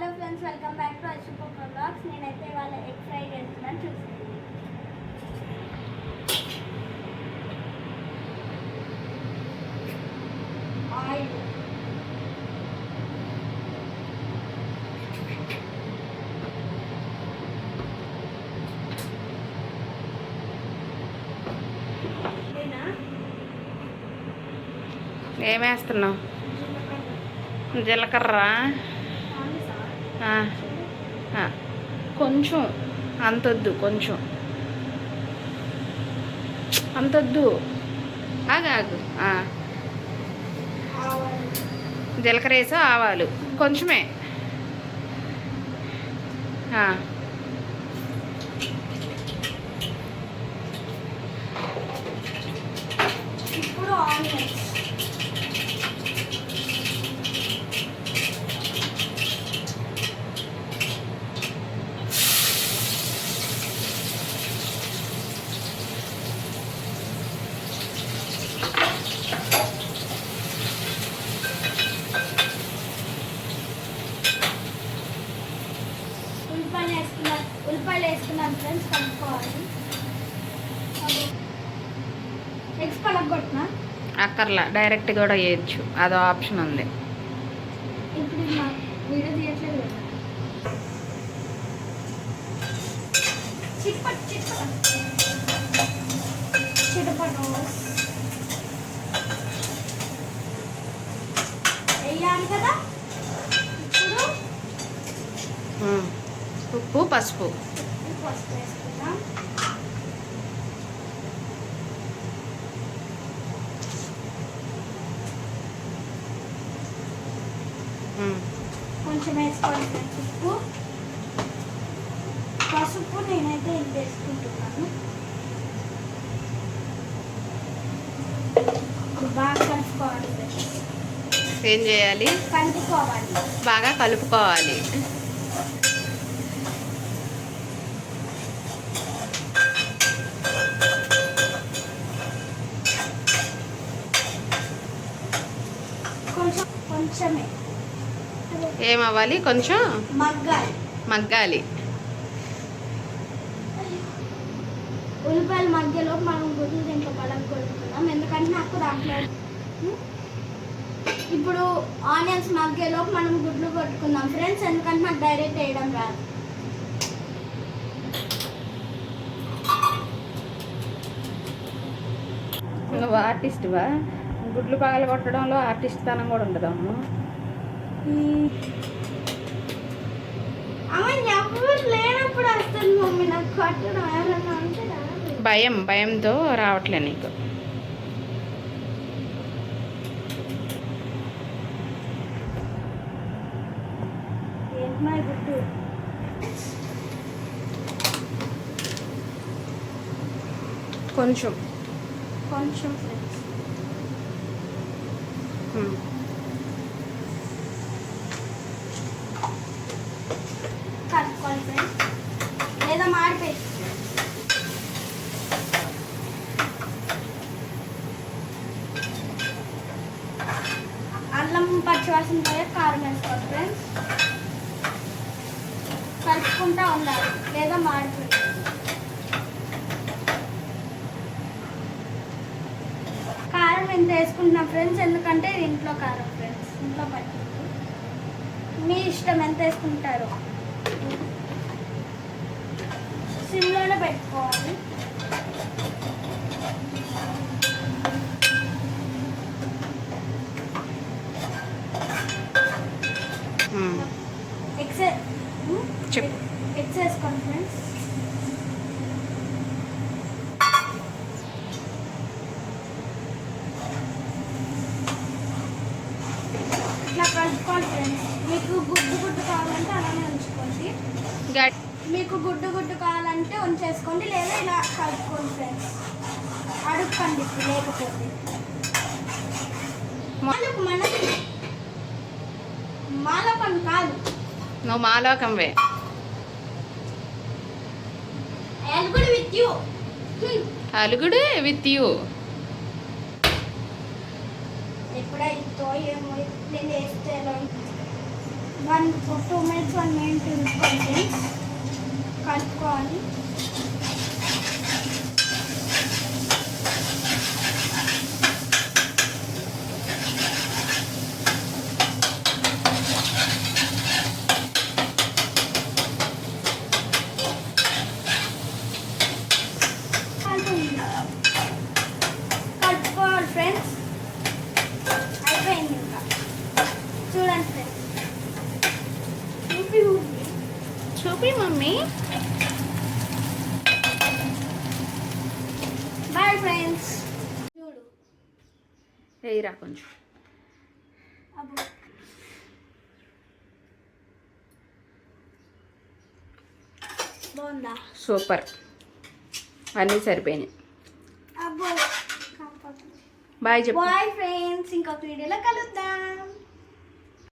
Hello friends welcome back to అశుభ blogs నేనైతే వాళ్ళ ఎగ్ ఫ్రై చేస్తున్నాను చూసేయండి. ఆయిల్? ఏమేస్తున్నావు జీలకర్ర. కొంచెం అంతొద్దు కొంచెం. అంతొద్దు. ఆగాగు ఆగు ఆవాలు జీలకర్ర వేసి ఆవాలు కొంచెమే. ఇప్పుడు ఆనియన్స్ ఉల్లిపాయలు ఉల్లిపాయలు వేసుకున్నాను ఫ్రెండ్స్ కలుపుకోవాలి ఎగ్స్ పలగొట్టినా అక్కర్లా డైరెక్ట్ కూడా వేయచ్చు. అదో ఆప్షన్ ఉంది. ఇప్పుడు వీడియో తీయట్లేదు చిట్పట్ చిట్పట్ చిటపట వేయాలి కదా ఇప్పుడు ఉమ్. ఉప్పు పసుపు. కొంచెం వేసుకోవాలి ఉప్పు. పసుపు నేనైతే ఇంత వేసుకుంటున్నాను. బాగా కలుపుకోవాలి ఏం చేయాలి? కలుపుకోవాలి. బాగా కలుపుకోవాలి. కొంచెం కొంచెమే. ఏమవ్వాలి? కొంచెం? మగ్గాలి. మగ్గాలి. ఉల్లిపాయల మధ్యలో మనం గుడ్లు దీంట్లో పడక కొడుతున్నాం ఎందుకంటే నాకు దాంట్లో? ఇప్పుడు ఆనియన్స్ మగ్గేలో మనం గుడ్లు కొట్టుకుందాం. ఫ్రెండ్స్ ఎందుకంటే నాకు డైరెక్ట్ వేయడం రాదు. నువ్వు ఆర్టిస్ట్వా? గుడ్లు పగల కొట్టడంలో ఆర్టిస్ట్ తనం కూడా ఉండదమ్మ అమ్మ. భయం భయంతో రావట్లే నీకు కొంచెం కొంచెం ఫ్రెండ్స్. కలుపుకోవాలి ఫ్రెండ్స్ లేదా మాడిపోయి అల్లం పచ్చివాసన పోయే కారం వేసుకోవాలి ఫ్రెండ్స్ కలుపుకుంటా ఉండాలి లేదా మాడిపోయి ఎంత వేసుకుంటున్నాం ఫ్రెండ్స్ ఎందుకంటే ఇది ఇంట్లో కారం ఫ్రెండ్స్ ఇంట్లో పట్టింది మీ ఇష్టం ఎంత వేసుకుంటారో సిమ్లోనే పెట్టుకోవాలి చెప్పు. ఎగ్స్ వేసుకోండి ఫ్రెండ్స్ ఇట్లా కలుపుకోవాలి ఫ్రెండ్స్ మీకు గుడ్డు గుడ్డు కావాలంటే అలానే ఉంచుకోండి గట్ మీకు గుడ్డు గుడ్డు కావాలంటే ఉంచేసుకోండి లేదా ఇలా కలుపుకోండి ఫ్రెండ్స్ అడుక్కండి లేకపోతే. మనకు మనకి మాలో పని కాదు నువ్వు మాలోకంవే కూడా విత్ యూ అలుగుడు విత్ యూ ఎప్పుడైతే ఏమో నేను వేస్తే ఎలా ఉంటుంది? One two minutes one minute ఉంచుకోండి. కలుపుకోవాలి కలుపుకోవాలి ఫ్రెండ్స్. అయిపోయింది ఇంకా. చూడండి ఫ్రెండ్స్. చూపి మమ్మీ. బాయ్ ఫ్రెండ్స్ చూడు. కొంచెం. బాగుందా? సూపర్. అన్నీ సరిపోయినాయి. బాయ్ చెప్పు. బాయ్ ఫ్రెండ్స్ ఇంకొక వీడియోలో కలుద్దాం.